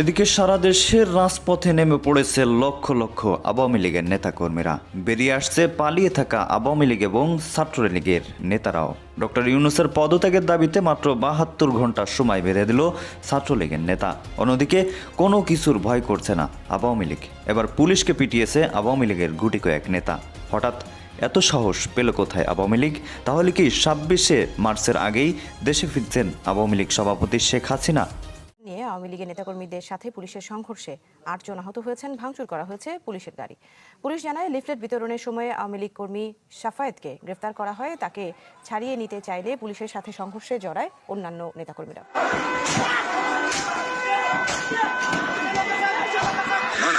এদিকে সারা দেশের রাজপথে নেমে পড়েছে লক্ষ লক্ষ আওয়ামী লীগের নেতাকর্মীরা। বেরিয়ে আসছে পালিয়ে থাকা আওয়ামী লীগ এবং ছাত্রলীগের নেতারাও। ডক্টর ইউনুসের পদত্যাগের দাবিতে মাত্র বাহাত্তর ঘণ্টা সময় বেঁধে দিল ছাত্রলীগের নেতা। অন্যদিকে কোনো কিছুর ভয় করছে না আওয়ামী লীগ। এবার পুলিশকে পিটিয়েছে আওয়ামী লীগের গুটি কয়েক নেতা। হঠাৎ এত সাহস পেল কোথায় আওয়ামী লীগ? তাহলে কি ছাব্বিশে মার্চের আগেই দেশে ফিরছেন আওয়ামী লীগ সভাপতি শেখ হাসিনা? আওয়ামী লীগের নেতাকর্মীদের সাথে পুলিশের সংঘর্ষে আটজন আহত হয়েছেন ভাঙচুর করা হয়েছে পুলিশের গাড়ি। পুলিশ জানায় লিফলেট বিতরণের সময় আওয়ামী লীগ কর্মী সাফায়েতকে গ্রেফতার করা হয়। তাকে ছাড়িয়ে নিতে চাইলে পুলিশের সাথে সংঘর্ষে জড়ায় অন্যান্য নেতাকর্মীরা। মানে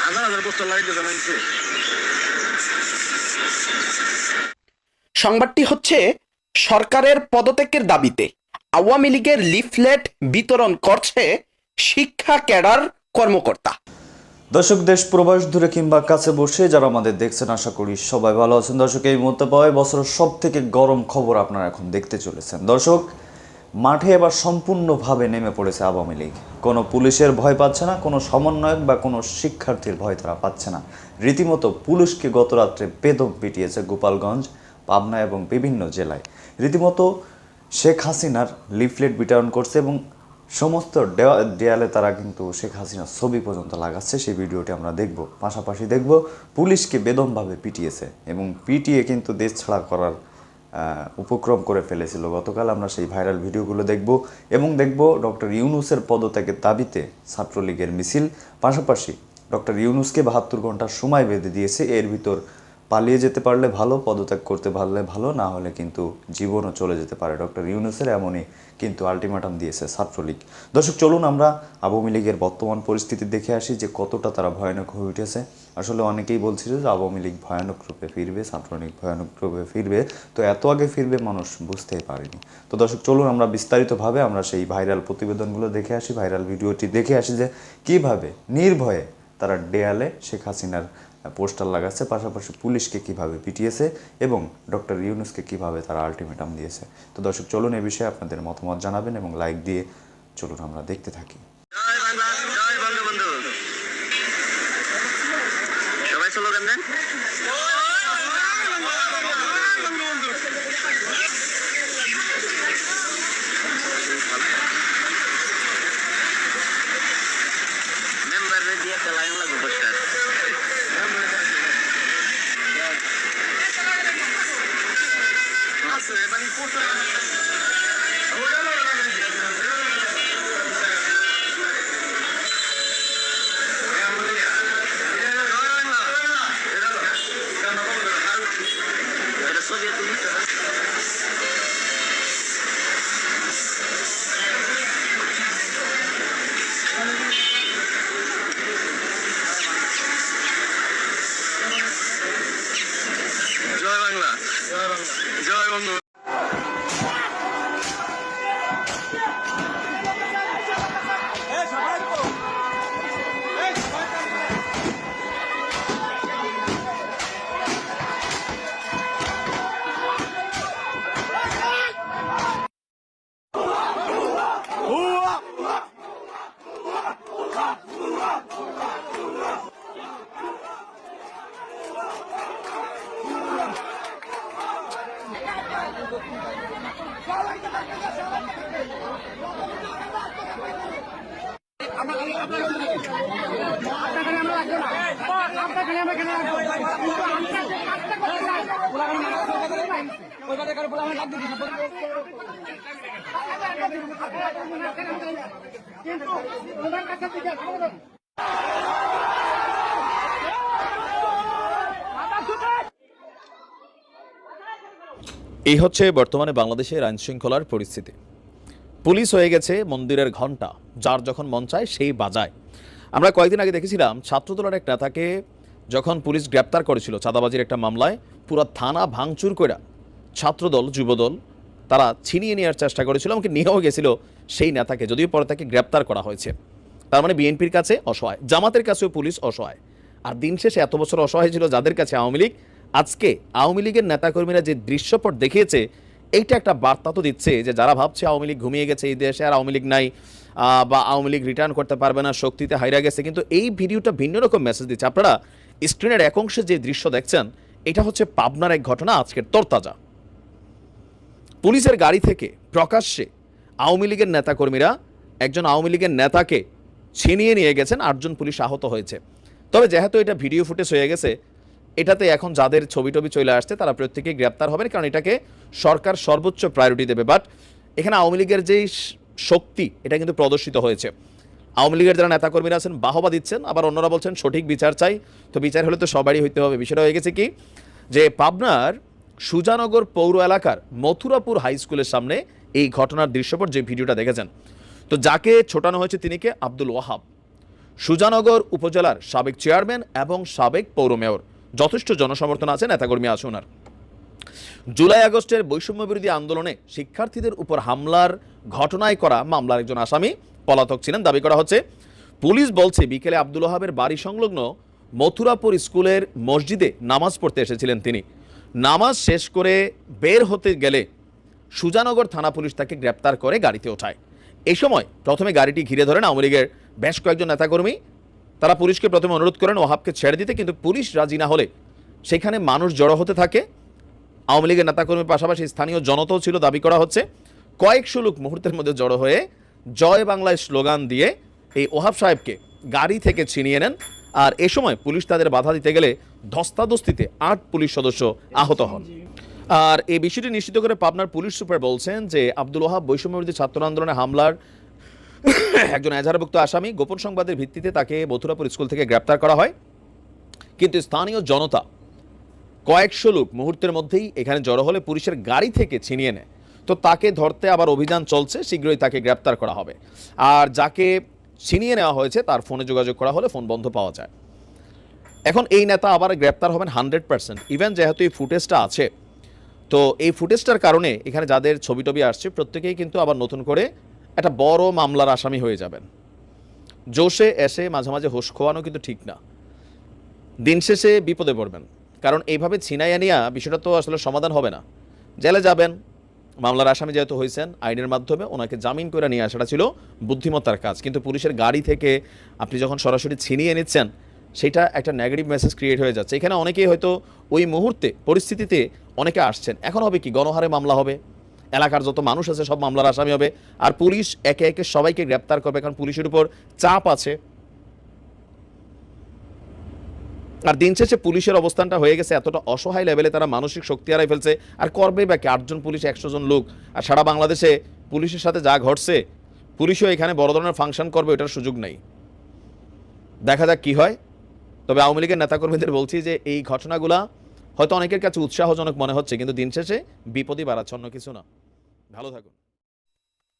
সংবাদটি হচ্ছে সরকারের পদত্যাগের দাবিতে আওয়ামী লীগের লিফলেট বিতরণ করছে শিক্ষা ক্যাডার কর্মকর্তা। দর্শক, দেশ প্রবাস দূরে কিংবা কাছে বসে যারা আমাদের দেখছেন, আশা করি সবাই ভালো আছেন। দর্শক, এই মুহূর্তে পাওয়া বছরের সব থেকে গরম খবর আপনারা এখন দেখতে চলেছেন। দর্শক, মাঠে এবার সম্পূর্ণভাবে নেমে পড়েছে আওয়ামী লীগ। কোনো পুলিশের ভয় পাচ্ছে না, কোনো সমন্বয়ক বা কোনো শিক্ষার্থীর ভয় তারা পাচ্ছে না। রীতিমতো পুলিশকে গত রাত্রে বেদম পিটিয়েছে গোপালগঞ্জ, পাবনা এবং বিভিন্ন জেলায়। রীতিমতো শেখ হাসিনার লিফলেট বিতরণ করছে এবং সমস্ত দেয়ালে তারা কিন্তু শেখ হাসিনার ছবি পর্যন্ত লাগাচ্ছে, সেই ভিডিওটি আমরা দেখব। পাশাপাশি দেখব, পুলিশকে বেদমভাবে পিটিয়েছে এবং পিটিয়ে কিন্তু দেশ ছাড়া করার উপক্রম করে ফেলেছিল। গতকাল আমরা সেই ভাইরাল ভিডিওগুলো দেখব এবং দেখব ডক্টর ইউনুসের পদত্যাগের দাবিতে ছাত্রলীগের মিছিল। পাশাপাশি ডক্টর ইউনুসকে বাহাত্তর ঘণ্টার সময় বেঁধে দিয়েছে, এর ভিতর পালিয়ে যেতে পারলে ভালো, পদত্যাগ করতে পারলে ভালো, না হলে কিন্তু জীবনও চলে যেতে পারে। ডক্টর ইউনুসের এমনই কিন্তু আলটিমেটাম দিয়েছে ছাত্রলীগ। দর্শক, চলুন আমরা আওয়ামী লীগের বর্তমান পরিস্থিতি দেখে আসি যে কতটা তারা ভয়ানক হয়ে উঠেছে। আসলে অনেকেই বলছিল যে আওয়ামী লীগ ভয়ানক রূপে ফিরবে, ছাত্রলীগ ভয়ানক রূপে ফিরবে। তো এত আগে ফিরবে মানুষ বুঝতেই পারেনি। তো দর্শক, চলুন আমরা বিস্তারিতভাবে আমরা সেই ভাইরাল প্রতিবেদনগুলো দেখে আসি, ভাইরাল ভিডিওটি দেখে আসি যে কীভাবে নির্ভয়ে তারা দেয়ালে শেখ হাসিনার পোস্টার লাগাচ্ছে, পাশাপাশি পুলিশকে কীভাবে পিটিয়েছে এবং ডক্টর ইউনুসকে কীভাবে তারা আলটিমেটাম দিয়েছে। তো দর্শক, চলুন এ বিষয়ে আপনাদের মতামত জানাবেন এবং লাইক দিয়ে চলুন আমরা দেখতে থাকি। এটা সোভিয়েত এই হচ্ছে বর্তমানে বাংলাদেশের আইন শৃঙ্খলার পরিস্থিতি। পুলিশ হয়ে গেছে মন্দিরের ঘণ্টা যার যখন মন চায় সেই বাজায়। আমরা কয়েকদিন আগে দেখেছিলাম ছাত্রদলের এক নেতাকে যখন পুলিশ গ্রেপ্তার করেছিল চাঁদাবাজির একটা মামলায়, পুরো থানা ভাঙচুর করে ছাত্রদল, যুবদল, তারা ছিনিয়ে নেওয়ার চেষ্টা করেছিল এমনকি নিয়েও গেছিল সেই নেতাকে, যদিও পরে তাকে গ্রেপ্তার করা হয়েছে। তার মানে বিএনপির কাছে অসহায়, জামাতের কাছেও পুলিশ অসহায়। আর দিন শেষে এত বছর অসহায় ছিল যাদের কাছে আওয়ামী লীগ, আজকে আওয়ামী লীগের নেতাকর্মীরা যে দৃশ্যপট দেখিয়েছে, এইটা একটা বার্তা তো দিচ্ছে যে যারা ভাবছে আওয়ামী লীগ ঘুমিয়ে গেছে এই দেশে আর আওয়ামী লীগ নাই বা আওয়ামী লীগ রিটার্ন করতে পারবে না, শক্তিতে হাইরা গেছে, কিন্তু এই ভিডিওটা ভিন্ন রকম মেসেজ দিচ্ছে। আপনারা স্ক্রিনের এক অংশে যে দৃশ্য দেখছেন, এটা হচ্ছে পাবনার এক ঘটনা আজকের তরতাজা। পুলিশের গাড়ি থেকে প্রকাশ্যে আওয়ামী লীগের নেতাকর্মীরা একজন আওয়ামী লীগের নেতাকে ছিনিয়ে নিয়ে গেছেন, আটজন পুলিশ আহত হয়েছে। তবে যেহেতু এটা ভিডিও ফুটেজ হয়ে গেছে, এটাতে এখন যাদের ছবি টবি চলে আসছে, তারা প্রত্যেকেই গ্রেপ্তার হবেন কারণ এটাকে সরকার সর্বোচ্চ প্রায়োরিটি দেবে। বাট এখানে আওয়ামী লীগের যেই শক্তি, এটা কিন্তু প্রদর্শিত হয়েছে। আওয়ামী লীগের যারা নেতাকর্মীরা আছেন, বাহবা দিচ্ছেন, আবার অন্যরা বলছেন, সঠিক বিচার চাই। তো বিচার হলে তো সবারই হইতে হবে। বিষয়টা হয়ে গেছে কি? যে পাবনার সুজানগর পৌর এলাকার মথুরাপুর হাই স্কুলের সামনে এই ঘটনার দৃশ্যপট যে ভিডিওটা দেখেছেন, তো যাকে ছোটানো হয়েছে তিনি কে? আব্দুল ওয়াহাব। সুজানগর উপজেলার সাবেক চেয়ারম্যান এবং সাবেক পৌর মেয়র। যথেষ্ট জনসমর্থন আছে, নেতাকর্মী আছে ওনার। জুলাই আগস্টের বৈষম্য বিরোধী আন্দোলনে শিক্ষার্থীদের উপর হামলার ঘটনায় করা মামলার একজন আসামি। পলাতক ছিলেন। দাবি করা হচ্ছে, পুলিশ বলছে, বিকেলে আব্দুল ওহাবের বাড়ি সংলগ্ন মথুরাপুর স্কুলের মসজিদে নামাজ পড়তে এসেছিলেন তিনি। নামাজ শেষ করে বের হতে গেলে সুজানগর থানা পুলিশ তাকে গ্রেপ্তার করে গাড়িতে ওঠায়। এই সময় প্রথমে গাড়িটি ঘিরে ধরেন আওয়ামী লীগের বেশ কয়েকজন নেতাকর্মী। তারা পুলিশকে প্রথমে অনুরোধ করেন ওহাবকে ছেড়ে দিতে, কিন্তু পুলিশ রাজি না হলে সেখানে মানুষ জড়ো হতে থাকে। আওয়ামী লীগের নেতাকর্মীর পাশাপাশি স্থানীয় জনতাও ছিল, দাবি করা হচ্ছে। কয়েকশো লোক মুহূর্তের মধ্যে জড়ো হয়ে জয় বাংলায় স্লোগান দিয়ে এই ওহাব সাহেবকে গাড়ি থেকে ছিনিয়ে নেন। আর এ সময় পুলিশ তাদের বাধা দিতে গেলে ধস্তাধস্তিতে আট পুলিশ সদস্য আহত হন। আর এই বিষয়টি নিশ্চিত করে পাবনার পুলিশ সুপার বলছেন যে আব্দুল ওহাব বৈষম্যবিরোধী ছাত্র আন্দোলনে হামলার একজন এজাহারভুক্ত আসামি গোপন সংবাদের ভিত্তিতে তাকে মথুরাপুর স্কুল থেকে গ্রেপ্তার করা হয়। কিন্তু স্থানীয় জনতা কয়েকশো লোক মুহূর্তের মধ্যেই এখানে জড়ো হলে পুলিশের গাড়ি থেকে ছিনিয়ে নেয়। তো তাকে ধরতে আবার অভিযান চলছে, শীঘ্রই তাকে গ্রেপ্তার করা হবে। আর যাকে ছিনিয়ে নেওয়া হয়েছে, তার ফোনে যোগাযোগ করা হলে ফোন বন্ধ পাওয়া যায়। এখন এই নেতা আবার গ্রেপ্তার হবেন হান্ড্রেড পার্সেন্ট। ইভেন যেহেতু এই ফুটেজটা আছে, তো এই ফুটেজটার কারণে এখানে যাদের ছবি টবি আসছে, প্রত্যেকেই কিন্তু আবার নতুন করে একটা বড় মামলার আসামি হয়ে যাবেন। জোশে, এসে মাঝে মাঝে হোশ খোয়ানো কিন্তু ঠিক না। দিন শেষে বিপদে পড়বেন। কারণ এইভাবে ছিনাইয়া নিয়া বিষয়টা তো আসলে সমাধান হবে না। জেলে যাবেন মামলার আসামি যেহেতু হয়েছেন, আইনের মাধ্যমে ওনাকে জামিন করে নিয়ে আসাটা ছিল বুদ্ধিমত্তার কাজ। কিন্তু পুলিশের গাড়ি থেকে আপনি যখন সরাসরি ছিনিয়ে নিচ্ছেন, সেটা একটা নেগেটিভ মেসেজ ক্রিয়েট হয়ে যাচ্ছে। এখানে অনেকেই হয়তো ওই মুহূর্তে, পরিস্থিতিতে অনেকে আসছেন। এখন হবে কি? গণহারে মামলা হবে। এলাকার যত মানুষ আছে, সব মামলার আসামি হবে। আর পুলিশ একে একে সবাইকে গ্রেপ্তার করবে। কারণ পুলিশের উপর চাপ আছে। আর দিন শেষে পুলিশের অবস্থানটা হয়ে গেছে এতটা অসহায় লেভেলে তারা মানসিক শক্তি হারাই ফেলছে। আর করবে বা কি আটজন পুলিশ, একশো জন লোক। আর সারা বাংলাদেশে পুলিশের সাথে যা ঘটছে, পুলিশও এখানে বড় ধরনের ফাংশন করবে এটার সুযোগ নেই। দেখা যাক কি হয়। তবে আওয়ামী লীগের নেতাকর্মীদের বলছি যে এই ঘটনাগুলা হয়তো অনেকের কাছে উৎসাহজনক মনে হচ্ছে, কিন্তু দিন শেষে বিপদই বাড়াচ্ছে অন্য কিছু না। ভালো থাকুন।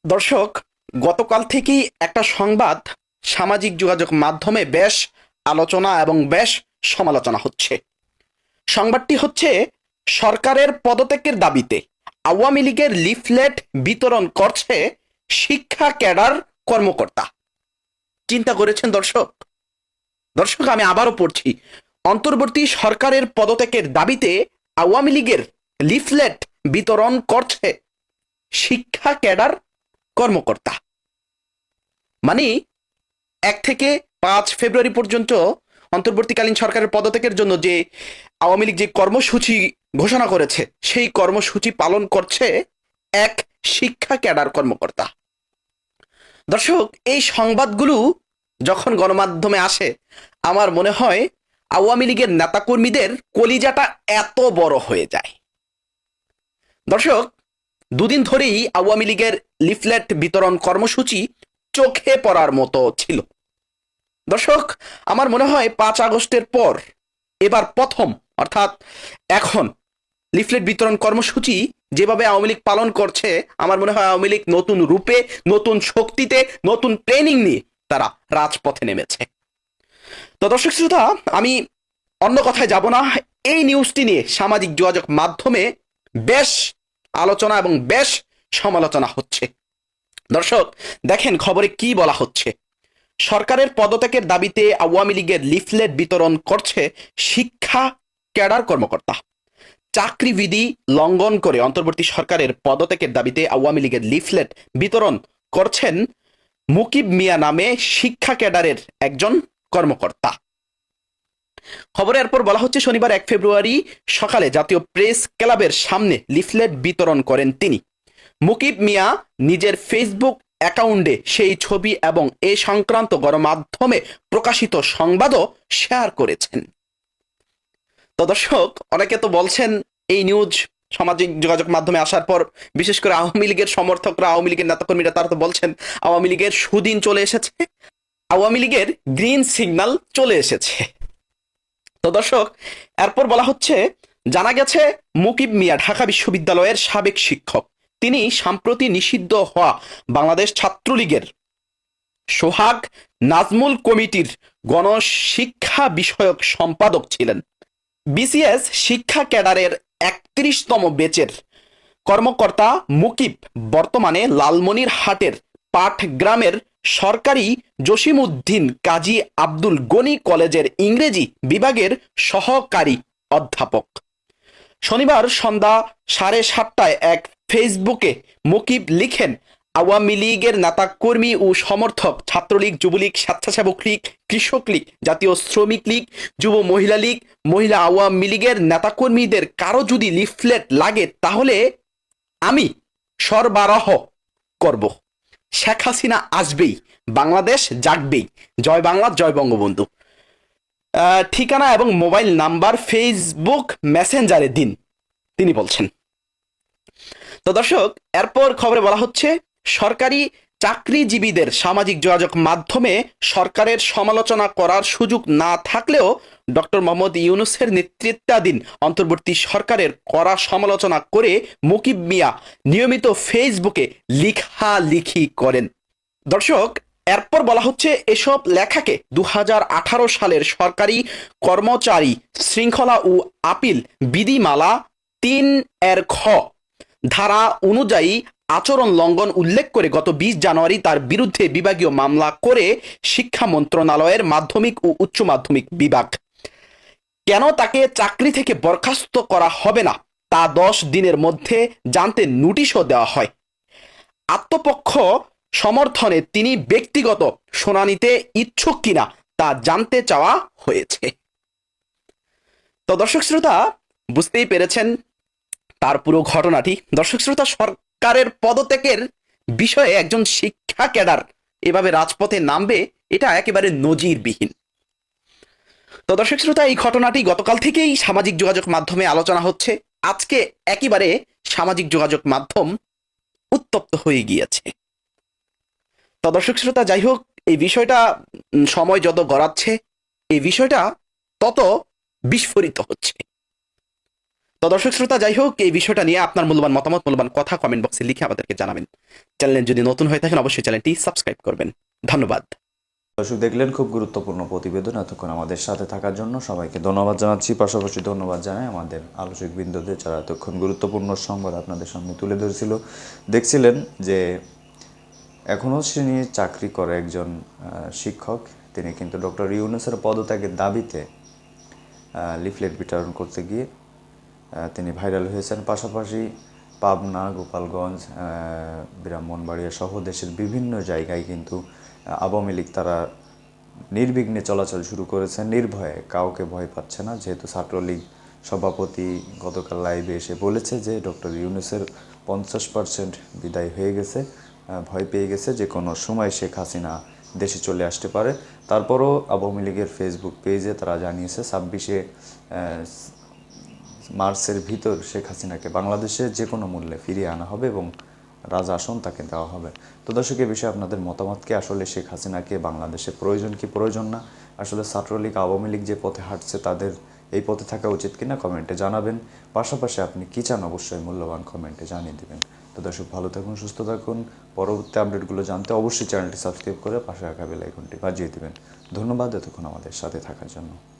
দর্শক, গতকাল থেকেই একটা সংবাদ সামাজিক যোগাযোগ মাধ্যমে বেশ আলোচনা এবং বেশ সমালোচনা হচ্ছে। সংবাদটি হচ্ছে, সরকারের পদত্যাগের দাবিতে আওয়ামী লীগের লিফলেট বিতরণ করছে শিক্ষা ক্যাডার কর্মকর্তা। চিন্তা করেছেন দর্শক? দর্শক, আমি আবারও পড়ছি। অন্তর্বর্তী সরকারের পদত্যাগের দাবিতে আওয়ামী লীগের লিফলেট বিতরণ করছে শিক্ষা ক্যাডার কর্মকর্তা। মানে এক থেকে পাঁচ ফেব্রুয়ারি পর্যন্ত অন্তর্বর্তীকালীন সরকারের পদত্যাগের জন্য যে আওয়ামী লীগ যে কর্মসূচি ঘোষণা করেছে, সেই কর্মসূচি পালন করছে এক শিক্ষা ক্যাডার কর্মকর্তা। দর্শক, এই সংবাদগুলো যখন গণমাধ্যমে আসে, আমার মনে হয় আওয়ামী লীগের নেতাকর্মীদের কলিজাটা এত বড় হয়ে যায়। দর্শক, দুদিন ধরেই আওয়ামী লীগের লিফলেট বিতরণ কর্মসূচি চোখে পড়ার মতো ছিল। দর্শক, আমার মনে হয় পাঁচ আগস্টের পর, এবার প্রথম, অর্থাৎ এখন, লিফলেট বিতরণ কর্মসূচি যেভাবে আওয়ামী লীগ পালন করছে, আমার মনে হয় আওয়ামী লীগ নতুন রূপে, নতুন শক্তিতে, নতুন ট্রেনিং নিয়ে তারা রাজপথে নেমেছে। তো দর্শক শ্রোতা, আমি অন্য কথায় যাব না। এই নিউজটি নিয়ে সামাজিক যোগাযোগ মাধ্যমে বেশ আলোচনা এবং বেশ সমালোচনা হচ্ছে। দর্শক, দেখেন খবরে কি বলা হচ্ছে। সরকারের পদত্যাগের দাবিতে আওয়ামী লীগের লিফলেট বিতরণ করছে শিক্ষা ক্যাডার কর্মকর্তা। চাকরিবিধি লঙ্ঘন করে অন্তর্বর্তী সরকারের পদত্যাগের দাবিতে আওয়ামী লীগের লিফলেট বিতরণ করছেন মুকিব মিয়া নামে শিক্ষা ক্যাডারের একজন কর্মকর্তা। খবরে এরপর বলা হচ্ছে, শনিবার এক ফেব্রুয়ারি সকালে জাতীয় প্রেস ক্লাবের সামনে লিফলেট বিতরণ করেন তিনি। মুকিব মিয়া নিজের ফেসবুক অ্যাকাউন্টে সেই ছবি এবং এ সংক্রান্ত গণমাধ্যমে প্রকাশিত সংবাদও শেয়ার করেছেন। তো দর্শক, অনেকে তো বলছেন এই নিউজ সামাজিক যোগাযোগ মাধ্যমে আসার পর, বিশেষ করে আওয়ামী লীগের সমর্থকরা, আওয়ামী লীগের নেতাকর্মীরা, তারা তো বলছেন আওয়ামী লীগের সুদিন চলে এসেছে, আওয়ামী লীগের গ্রিন সিগন্যাল চলে এসেছে। তো দর্শক, এরপর বলা হচ্ছে, জানা গেছে মুকিব মিয়া ঢাকা বিশ্ববিদ্যালয়ের সাবেক শিক্ষক। তিনি সম্প্রতি নিষিদ্ধ হওয়া বাংলাদেশ ছাত্রলীগের সোহাগ নাজমুল কমিটির গণশিক্ষা বিষয়ক সম্পাদক ছিলেন। বিসিএস শিক্ষা ক্যাডারের একত্রিশতম বেচের কর্মকর্তা মুকিব বর্তমানে লালমনির হাটের পাটগ্রামের সরকারি জসিমউদ্দিন কাজী আব্দুল গনি কলেজের ইংরেজি বিভাগের সহকারী অধ্যাপক। শনিবার সন্ধ্যা সাড়ে সাতটায় এক ফেসবুকে মুকিব লিখেন, আওয়ামী লীগের নেতা কর্মী ও সমর্থক ছাত্রলীগ, যুবলীগ, স্বেচ্ছাসেবক লীগ, কৃষক লীগ, জাতীয় শ্রমিক লীগ, যুব মহিলা লীগ, মহিলা আওয়ামী লীগের নেতাকর্মীদের কারও যদি লিফলেট লাগে তাহলে আমি সরবরাহ করব। শেখ হাসিনা আসবেই, বাংলাদেশ জাগবেই। জয় বাংলা, জয় বঙ্গবন্ধু। ঠিকানা এবং মোবাইল নাম্বার ফেসবুক মেসেঞ্জারে দিন, তিনি বলছেন। তো দর্শক, এরপর খবরে বলা হচ্ছে, সরকারি চাকরিজীবীদের সামাজিক যোগাযোগ মাধ্যমে সরকারের সমালোচনা করার সুযোগ না থাকলেও ডক্টর মোহাম্মদ ইউনুসের নেতৃত্বাধীন অন্তর্বর্তী সরকারের কড়া সমালোচনা করে মুকিব মিয়া নিয়মিত ফেসবুকে লিখালিখি করেন। দর্শক, এরপর বলা হচ্ছে, এসব লেখাকে দু হাজার আঠারো সালের সরকারি কর্মচারী শৃঙ্খলা ও আপিল বিধিমালা তিন এর খ ধারা অনুযায়ী আচরণ লঙ্ঘন উল্লেখ করে গত বিশ জানুয়ারি তার বিরুদ্ধে বিভাগীয় মামলা করে শিক্ষা মন্ত্রণালয়ের মাধ্যমিক ও উচ্চ মাধ্যমিক বিভাগ। কেন তাকে চাকরি থেকে বরখাস্ত করা হবে না, তা দশ দিনের মধ্যে জানতে নোটিশও দেওয়া হয়। আত্মপক্ষ সমর্থনে তিনি ব্যক্তিগত শুনানিতে ইচ্ছুক কিনা তা জানতে চাওয়া হয়েছে। তো দর্শক শ্রোতা, বুঝতেই পেরেছেন তার পুরো ঘটনাটি দর্শক শ্রোতা, সরকারের পদত্যাগের বিষয়ে একজন শিক্ষা ক্যাডার এভাবে রাজপথে নামবে, এটা একেবারে নজিরবিহীন। তো দর্শক শ্রোতা, এই ঘটনাটি গতকাল থেকেই সামাজিক যোগাযোগ মাধ্যমে আলোচনা হচ্ছে। আজকে একেবারে সামাজিক যোগাযোগ মাধ্যম উত্তপ্ত হয়ে গিয়েছে। তো দর্শক শ্রোতা, যাই হোক, এই বিষয়টা সময় যত গড়াচ্ছে, এই বিষয়টা তত বিস্ফোরিত হচ্ছে। তো দর্শক শ্রোতা, যাই হোক, এই বিষয়টা নিয়ে আপনার মূল্যবান মতামত, মূল্যবান কথা কমেন্ট বক্সে লিখে আমাদেরকে জানাবেন। চ্যানেলে যদি নতুন হয়ে থাকেন, অবশ্যই চ্যানেলটি সাবস্ক্রাইব করবেন। ধন্যবাদ। দর্শক, দেখলেন খুব গুরুত্বপূর্ণ প্রতিবেদন এতক্ষণ আমাদের সাথে থাকার জন্য। সবাইকে ধন্যবাদ জানাচ্ছি। পাশাপাশি ধন্যবাদ জানাই আমাদের আলোচক বৃন্দদের যারা এতক্ষণ গুরুত্বপূর্ণ সংবাদ আপনাদের সামনে তুলে ধরেছিল। দেখছিলেন যে এখনও নিয়ে চাকরি করে একজন শিক্ষক। তিনি কিন্তু ডক্টর ইউনুসের পদত্যাগের দাবিতে লিফলেট বিতরণ করতে গিয়ে তিনি ভাইরাল হয়েছেন। পাশাপাশি পাবনা, গোপালগঞ্জ ব্রাহ্মণবাড়িয়া সহ দেশের বিভিন্ন জায়গায় কিন্তু আওয়ামী লীগ তারা নির্বিঘ্নে চলাচল শুরু করেছে। নির্ভয়ে কাউকে ভয় পাচ্ছে না। যেহেতু ছাত্রলীগ সভাপতি গতকাল লাইভে এসে বলেছে যে, ডক্টর ইউনুসের পঞ্চাশ পার্সেন্ট বিদায় হয়ে গেছে ভয় পেয়ে গেছে যে কোনো সময় শেখ হাসিনা দেশে চলে আসতে পারে। তারপরও আওয়ামী লীগের ফেসবুক পেজে তারা জানিয়েছে, ছাব্বিশে মার্চের ভিতর শেখ হাসিনাকে বাংলাদেশে যে কোনো মূল্যে ফিরিয়ে আনা হবে এবং রাজা আসন তাকে দেওয়া হবে। তো দর্শক, এ বিষয়ে আপনাদের মতামতকে আসলে শেখ হাসিনাকে বাংলাদেশে প্রয়োজন কি প্রয়োজন না? আসলে ছাত্রলীগ, আওয়ামী লীগ যে পথে হাঁটছে তাদের এই পথে থাকা উচিত কিনা কমেন্টে জানাবেন। পাশাপাশি আপনি কি চান অবশ্যই মূল্যবান কমেন্টে জানিয়ে দেবেন। তো দর্শক, ভালো থাকুন, সুস্থ থাকুন। পরবর্তী আপডেটগুলো জানতে অবশ্যই চ্যানেলটি সাবস্ক্রাইব করে পাশে রাখা বেল আইকনটি বাজিয়ে দিবেন। ধন্যবাদ এতক্ষণ আমাদের সাথে থাকার জন্য।